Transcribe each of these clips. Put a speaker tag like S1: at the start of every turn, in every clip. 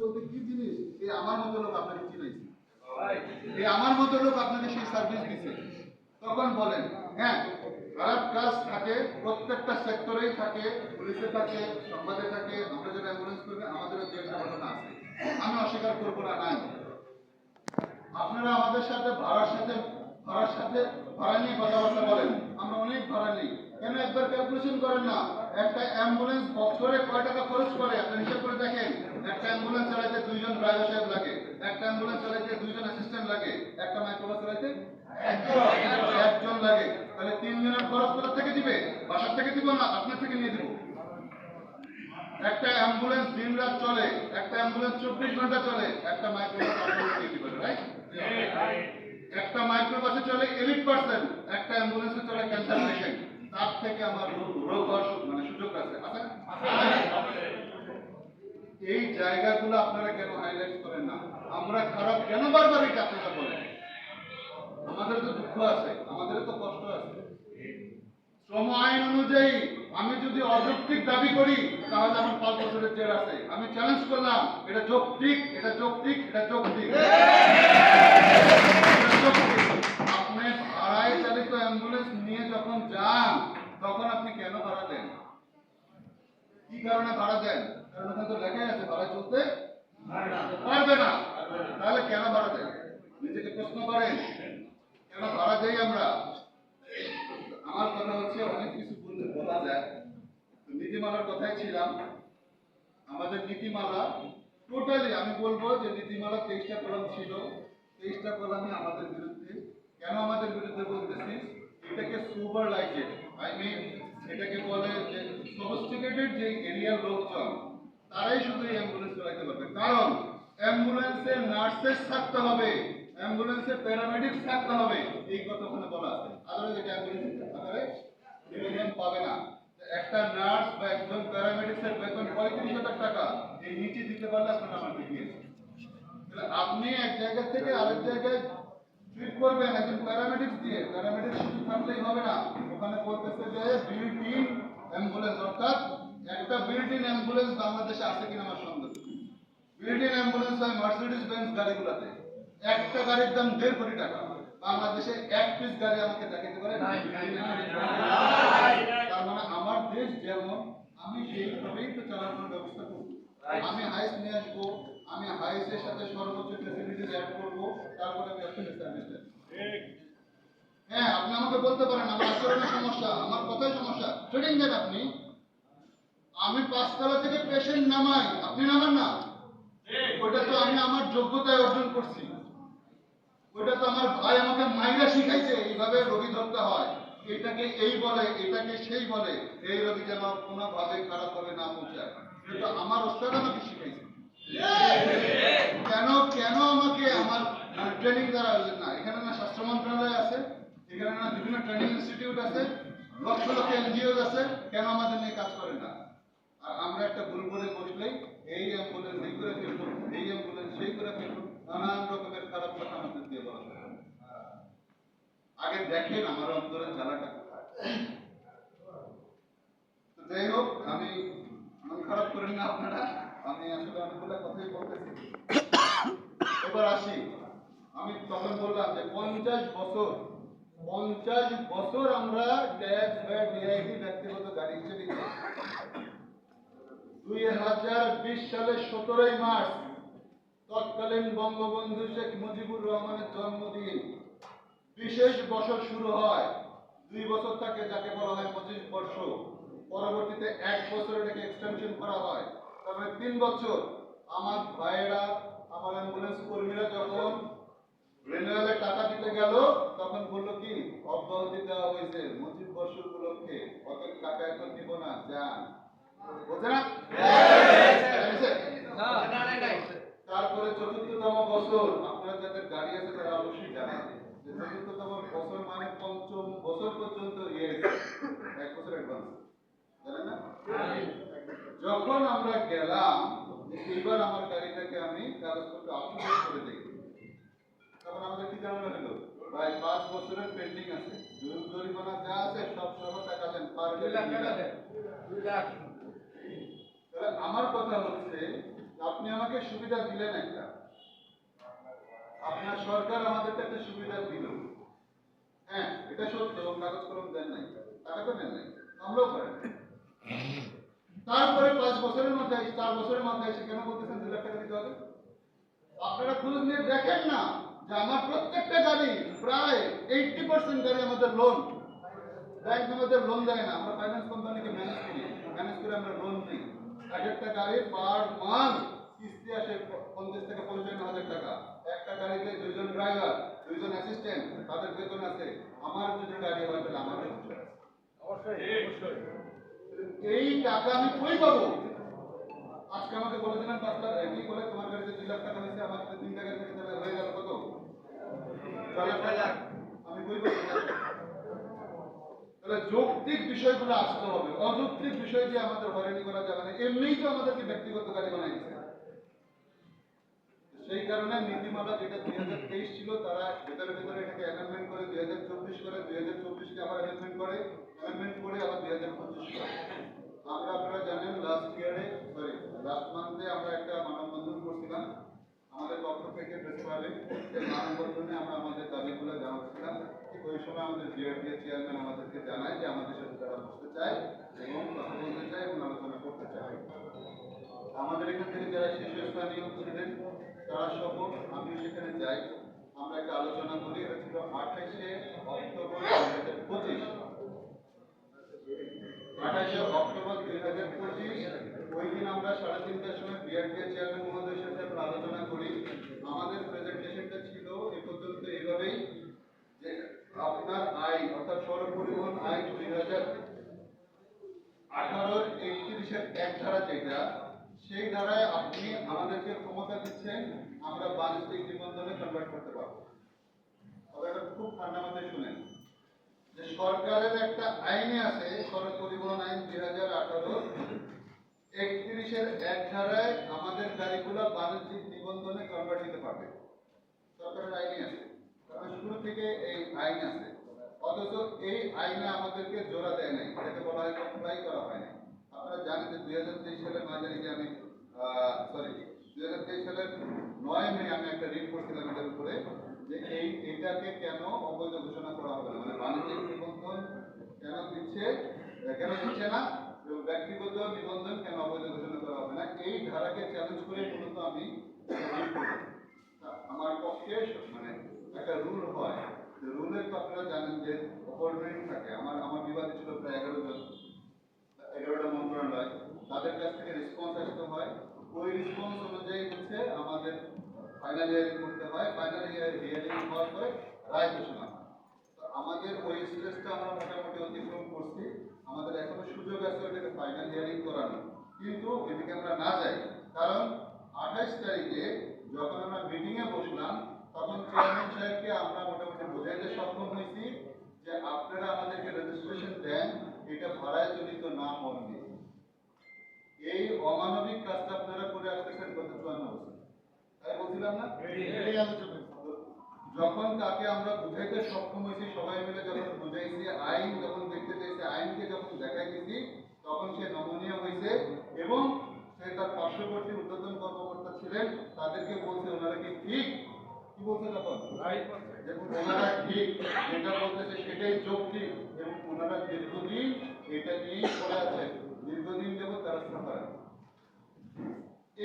S1: বলতে কি জিনিস এই আমার মতো লোক আপনাকে চিনাইছে। এই আমার মতো লোক আপনাকে সেই সার্ভিস দিছে। তখন বলেন হ্যাঁ খারাপ কাজ থাকে প্রত্যেকটা সেক্টরেই থাকে পুলিশে থাকে সংবাদে থাকে আমরা যারা অ্যাম্বুলেন্স করবে আমাদেরও যে একটা ঘটনা আছে। আমি অস্বীকার করব না নাই। আপনারা আমাদের সাথে ভাড়ার সাথে ভাড়ার সাথে ভাড়া নিয়ে কথাবার্তা বলেন। আমরা অনেক ভাড়া নেই। কেন একবার ক্যালকুলেশন করেন না? একটা অ্যাম্বুলেন্স বছরে কয় টাকা খরচ করে? আপনি হিসাব করে দেখেন। একটা অ্যাম্বুলেন্স চালাইতে দুইজন ড্রাইভার সাহেব লাগে একটা অ্যাম্বুলেন্স চালাইতে দুইজন অ্যাসিস্ট্যান্ট লাগে একটা মাইক্রোবাস চালাইতে একজন লাগে। তাহলে তিন দিনের খরচ কোথা থেকে দিবে? বাসার থেকে দিব না আপনার থেকে নিয়ে দিব? একটা অ্যাম্বুলেন্স দিন রাত চলে একটা অ্যাম্বুলেন্স চব্বিশ ঘণ্টা চলে একটা মাইক্রোবাস একটা মাইক্রোবাসে চলে এলিট পার্সেন্ট একটা অ্যাম্বুলেন্সে চলে ক্যান্সার পেশেন্ট তার থেকে আমার রোগ মানে সুযোগ আছে। এই জায়গাগুলো আপনারা কেন হাইলাইট করেন না? আমরা খারাপ কেন বারবার এটা আপনারা বলেন আমাদের তো দুঃখ আছে, আমাদের তো কষ্ট আছে। শ্রম আইন অনুযায়ী আমি যদি অযৌক্তিক দাবি করি, তাহলে আমার পাঁচ বছরের জেল আছে। আমি চ্যালেঞ্জ করলাম, এটা যৌক্তিক এটা যৌক্তিক এটা যৌক্তিক এটা যৌক্তিক। আপনি ভাড়ায় চালিত অ্যাম্বুলেন্স নিয়ে যখন যান তখন আপনি কেন ভাড়া দেন কি কারণে ভাড়া দেন? কারণ ওখানে তো লেখাই আছে ভাড়া চলতে পারবে না। তাহলে কেন ভাড়া দেন? নিজেকে প্রশ্ন করেন। কেন ভাড়া দেই আমরা? আমার কথা হচ্ছে অনেক কিছু বলতে বলা যায়। নীতিমালার কথাই ছিলাম। আমাদের নীতিমালা টোটালি আমি বলব যে নীতিমালা তেইশটা কলাম ছিল। তেইশটা কলামে আমাদের বিরুদ্ধে। কেন আমাদের বিরুদ্ধে বলতেছি? এটাকে সুপার লাইটেড আই মিন এটাকে বলে যে সফিস্টিকেটেড যে এরিয়ার লোকজন, তারাই শুধু এই অ্যাম্বুলেন্স চালাতে পারবে। কারণ অ্যাম্বুলেন্সে নার্সেস থাকতে হবে অ্যাম্বুলেন্সে প্যারামেডিক্স থাকতে হবে, এই কথা ওখানে বলা আছে। আদারওয়াইজ এটা অ্যাম্বুলেন্স আকারে নিবন্ধন পাবে না। একটা নার্স বা একজন প্যারামেডিক্সের বেতন পঁয়ত্রিশ হাজার টাকা, এই নিচে দিতে পারলে আপনার দিয়েছে আপনি এক জায়গা থেকে আরেক জায়গায় করবেন একজন প্যারামেডিক্স দিয়ে? প্যারামেডিক্স শুধু থাকলেই হবে না। ওখানে বলতেছে যে বিল্ট ইন অ্যাম্বুলেন্স অর্থাৎ একটা বিল্ট ইন অ্যাম্বুলেন্স বাংলাদেশে আছে কিনা আমার সন্দেহ। বিল্ট ইন অ্যাম্বুলেন্স হয় মার্সিডিজ বেঞ্চ গাড়িগুলোতে। একটা গাড়ির দাম দেড় কোটি টাকা। বাংলাদেশে এক পিস গাড়ি আমাকে দেখাতে পারে তার মানে আমার দেশ যেমন আমি সেইভাবেই তো চালানোর ব্যবস্থা করব। আমি হাইস নিয়ে আসব আমি হাইসের সাথে সর্বোচ্চ ফেসিলিটিস অ্যাড করব তারপরে আমি সার্ভিস দেবো। হ্যাঁ আপনি আমাকে বলতে পারেন আমার আচরণের সমস্যা আমার কথাই সমস্যা। ট্রেনিং দেন আপনি। আমি পাঁচতলা থেকে পেশেন্ট নামাই আপনি নামান না? ওটা তো আমি আমার যোগ্যতায় অর্জন করছি। ওটা তো আমার ভাই আমাকে মাইরা শিখাইছে এইভাবে রোগী ধরতে হয়। এটাকে এই বলে এটাকে সেই বলে এই রোগী যেন কোনোভাবে খারাপ ভাবে না পৌঁছায়। এটা আমার ওস্তাদ আমাকে শিখাইছে। কেন কেন আমাকে আমার ট্রেনিং দ্বারা না এখানে না স্বাস্থ্য মন্ত্রণালয় আছে এখানে না ট্রেনিং ইনস্টিটিউট আছে, লক্ষ লক্ষ এনজিও আছে, কেন আমাদের নিয়ে কাজ করে না? আর আমরা একটা করে বসলেই এই অ্যাম্বুলেন্স এই করে ফেলব, এই অ্যাম্বুলেন্স সেই করে ফেলব, নানান রকমের খারাপ কথা আমাদের দিয়ে বলা হয়। আগে দেখেন আমার অন্তরের জ্বালাটা কোথায়। যাই হোক, আমি মন খারাপ করেন না আপনারা, আমি আসলে অনেকগুলো কথাই বলতেছি। এবার আসি, আমি তখন বললাম যে পঞ্চাশ বছর পঞ্চাশ বছর আমরা ট্যাক্স ভ্যাট ডিআইটি ব্যক্তিগত গাড়ি হিসেবে দুই হাজার বিশ সালের সতেরোই মার্চ, তৎকালীন বঙ্গবন্ধু শেখ মুজিবুর রহমানের জন্মদিন। বিশেষ বছর শুরু হয়, দুই বছর থাকে যাকে বলা হয় পঁচিশ বর্ষ। পরবর্তীতে এক বছর এটাকে এক্সটেনশন করা হয়। তারপরে তিন বছর আমার ভাইয়েরা, আমার অ্যাম্বুলেন্স কর্মীরা যখন রেনুয়ালে টাকা দিতে গেল তখন বলল কি অব্যাহতি দেওয়া হয়েছে পঁচিশ বর্ষ উপলক্ষে অত টাকা এখন নিব না যান। বলছে না? তারপরে চতুর্থতম বছর আপনারা যাদের গাড়ি আছে তারা অবশ্যই জানেন। চতুর্থতম বছর মানে পঞ্চম বছর পর্যন্ত ইয়ে এক বছর অ্যাডভান্স জানেন না? যখন আমরা গেলাম যে এইবার আমার গাড়িটাকে আমি কাগজপত্র আপলোড করে দিই। আমাদের কি জানানো হলো ভাই পাঁচ বছরের পেন্ডিং আছে। জরিমানা যা আছে সব সহ টাকা দেন পার তাহলে আমার কথা হচ্ছে আপনি আমাকে সুবিধা দিলেন একটা। আপনার সরকার আমাদেরকে একটা সুবিধা দিল। হ্যাঁ এটা সত্য কাগজ কলম দেন নাই। টাকা তো নেন নাই আমরাও করেন তারপরে পাঁচ বছরের মধ্যে চার বছরের মধ্যে এসে কেন বলতেছেন দু লাখ টাকা দিতে হবে? আপনারা খোঁজ নিয়ে দেখেন না। যে আমার প্রত্যেকটা গাড়ি প্রায় এইটটি পার্সেন্ট গাড়ি আমাদের লোন ব্যাংক আমাদের লোন দেয় না। আমরা ফাইন্যান্স কোম্পানিকে ম্যানেজ করি। ম্যানেজ করে আমরা লোন দিই এক একটা গাড়ির পার মান্থ কিস্তি আসে পঞ্চাশ থেকে পঞ্চান্ন হাজার টাকা। একটা গাড়িতে দুজন ড্রাইভার দুইজন অ্যাসিস্ট্যান্ট তাদের বেতন আছে। আমার যদি গাড়ি হয় তাহলে আমার এই টাকা আমি কই পাবো? আজকে আমাকে বলে দিলেন পাঁচ লাখ কি বলে? তোমার গাড়িতে দুই লাখ টাকা হয়েছে আমার তিনটা গাড়ি থেকে তাহলে হয়ে গেল কত ছয় লাখ টাকা। আমি কই পাবো তাহলে যৌক্তিক বিষয়গুলো আসতে হবে। অযৌক্তিক বিষয় দিয়ে আমাদের হয়রানি করা যাবে না। এমনিই তো আমাদেরকে ব্যক্তিগত গাড়ি বানাইছে সেই কারণে নীতিমালা যেটা দুই হাজার তেইশ ছিল, তারা ভেতরে ভেতরে এটাকে অ্যামেন্ডমেন্ট করে, দুই হাজার চব্বিশ করে, দুই হাজার চব্বিশকে আবার অ্যামেন্ডমেন্ট করে অ্যামেন্ডমেন্ট করে আবার দুই হাজার পঁচিশ করে। আমরা আপনারা জানেন লাস্ট ইয়ারে সরি লাস্ট মান্থে আমরা একটা মানববন্ধন আমাদের পক্ষ থেকে এই মানববন্ধনে আমরা আমাদের দাবিগুলো জানাচ্ছিলাম ঠিক ওই সময় আমাদের বিআরটিএ চেয়ারম্যান আমাদেরকে জানায় যে আমাদের সাথে তারা বসতে চায় এবং কথা বলতে চায় এবং আলোচনা করতে চায়। আমাদের এখান থেকে যারা শীর্ষস্থানীয় ছিলেন, তারা সহ আমি সেখানে যাই। আমরা একটা আলোচনা করি, এটা ছিল আঠাইশে অক্টোবর দুই হাজার পঁচিশ। আঠাশে অক্টোবর দুই হাজার পঁচিশ, ওই দিন আমরা সাড়ে তিনটার সময় বিআরটিএ চেয়ারম্যান মহোদয়ের সাথে আমরা আলোচনা করি আমাদের প্রেজেন্টেশনটা ছিল এ পর্যন্ত এইভাবেই যে আপনার আইন অর্থাৎ সড়ক পরিবহন আইন দুই হাজার আঠারোর একত্রিশের এক সেই ধারায় আপনি আমাদেরকে ক্ষমতা দিচ্ছেন, আমরা বাণিজ্যিক নিবন্ধনে কনভার্ট করতে পারব। তবে এটা খুব ঠান্ডা মাথায় শুনেন। যে সরকারের একটা আইনে আছে, সড়ক পরিবহন আইন দুই হাজার আঠারো, একত্রিশের এক ধারায় আমাদের গাড়িগুলো বাণিজ্যিক নিবন্ধনে কনভার্ট দিতে পারবে। সরকারের আইনে আছে। কারণ শুরু থেকে এই আইন আছে। অথচ এই আইনে আমাদেরকে জোড়া দেয় নাই। এটাকে বলা হয় কমপ্লাই করা হয় নাই। আপনারা জানেন যে দুই হাজার তেইশ সালের নয় তারিখে আমি সরি দুই হাজার তেইশ সালের নয় মে আমি একটা রিট করছিলাম এটার উপরে যে এই, এটাকে কেন অবৈধ ঘোষণা করা হবে না? মানে বাণিজ্যিক নিবন্ধন কেন দিচ্ছে কেন দিচ্ছে না? এবং ব্যক্তিগত নিবন্ধন কেন অবৈধ ঘোষণা করা হবে না? এই ধারাকে চ্যালেঞ্জ করে মূলত আমি আমার পক্ষে মানে একটা রুল হয়। রুলের তো আপনারা জানেন যে অপরমেন্ট থাকে। আমার আমার বিবাদে ছিল প্রায় এগারো জন। এগারোটা মন্ত্রণালয় তাদের কাছ থেকে রেসপন্স আসতে হয়। ওই রেসপন্স অনুযায়ী হচ্ছে আমাদের ফাইনাল হিয়ারিং করতে হয়। ফাইনাল ইয়ার হিয়ারিং হওয়ার পরে রায় ঘোষণা তো আমাদের ওই স্টেজটা আমরা মোটামুটি অতিক্রম করছি। আমাদের এখনও সুযোগ আছে ওটাকে ফাইনাল হিয়ারিং করানো কিন্তু এদিকে আমরা না যাই, কারণ আঠাইশ তারিখে যখন আমরা মিটিংয়ে বসলাম, তখন চেয়ারম্যান সাহেবকে আমরা মোটামুটি বোঝাইতে সক্ষম হয়েছি যে আপনারা আমাদেরকে রেজিস্ট্রেশন দেন, এটা ভাড়ায় চলিত না মর্মে এই অমানবিক কাজটা আপনারা করে আসতেছেন গত চুয়ান্ন বছর তাই বলছিলাম না? যখন তাকে আমরা বুঝাইতে সক্ষম হয়েছি সবাই মিলে যখন বুঝাইছি আইন যখন দেখতে চাইছি আইনকে যখন দেখাইতেছি তখন সে নমনীয় হয়েছে এবং সে তার পার্শ্ববর্তী উদ্বোধন কর্মকর্তা ছিলেন তাদেরকে বলছে ওনারা কি ঠিক? কি বলছে তখন? ওনারা ঠিক যেটা বলতেছে সেটাই যৌক্তিক এবং ওনারা দীর্ঘদিন এটা নিয়েই করে আছে দীর্ঘদিন যাবত তারা সাফার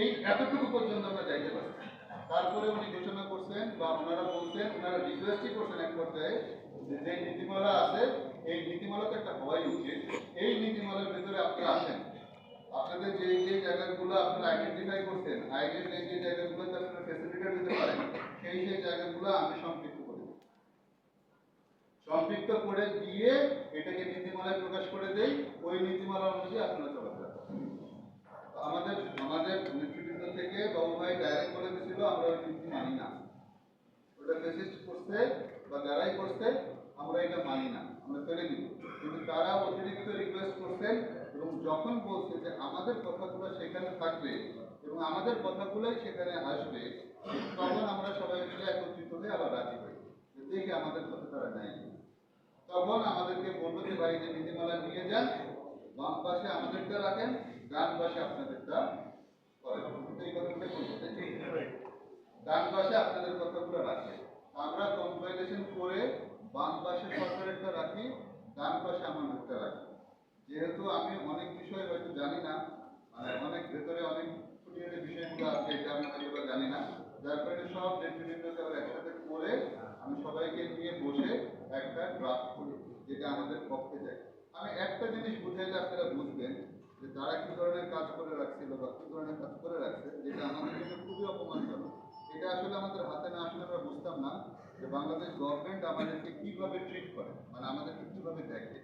S1: এই এতটুকু পর্যন্ত আমরা যাইতে পারি তারপরে উনি ঘোষণা করছেন বা ওনারা বলছেন, ওনারা রিকোয়েস্টই করছেন এক পর্যায়ে যে নীতিমালা আছে, এই নীতিমালা তো একটা হওয়াই উচিত। এই নীতিমালার ভিতরে আপনারা আসেন। আপনাদের যে যে জায়গাগুলো আপনারা আইডেন্টিফাই করছেন আইনের যে জায়গাগুলোতে আপনারা ফেসিলিটি দিতে পারেন, সেই সেই জায়গাগুলো আমি সম্পৃক্ত সম্পৃক্ত করে দিয়ে এটাকে নীতিমালায় প্রকাশ করে দেই, ওই নীতিমালা অনুযায়ী আপনারা চলাফেরা। আমাদের আমাদের নেতৃবৃন্দ থেকে বাবু ভাই ডাইরেক্ট বলে দিয়েছিল আমরা ওই নীতি মানি না। ওটা ফেসিস্ট করছে বা যারাই করছে, আমরা এটা মানি না, আমরা ফেলে দিব। কিন্তু তারা অতিরিক্ত রিকোয়েস্ট করছেন এবং যখন বলছে যে আমাদের কথাগুলো সেখানে থাকবে এবং আমাদের কথাগুলোই সেখানে আসবে, তখন আমরা সবাই মিলে একত্রিত হয়ে আবার রাজি হই। দেখি আমাদের কথা তারা নেয় তখন আমাদেরকে যে ভাই যে নীতিমালা নিয়ে যান। বাম পাশে আমাদেরটা রাখেন, ডান পাশে আপনাদেরটা ডান পাশে আপনাদের কথাগুলো রাখে আমরা কম্পাইলেশন করে বাম পাশে সরকারেরটা রাখি, ডান পাশে আমাদেরটা রাখি। যেহেতু আমি অনেক বিষয় হয়তো জানি না মানে অনেক ভেতরে অনেক খুঁটিনাটি বিষয়গুলো আছে, এটা আমি হয়তো জানি না। যার কারণে সব নেতৃবৃন্দকে একসাথে করে আমি সবাইকে একটা ড্রাফট করি যেটা আমাদের পক্ষে যায়। আমি একটা জিনিস বুঝাইলে আপনারা বুঝবেন যে তারা কি ধরনের কাজ করে রাখছিল বা কি ধরনের কাজ করে রাখছে, যেটা আমাদের জন্য খুবই অপমানজনক। এটা আসলে আমাদের হাতে না আসলে আমরা বুঝতাম না যে বাংলাদেশ গভর্নমেন্ট আমাদেরকে কীভাবে ট্রিট করে মানে আমাদেরকে কীভাবে দেখে।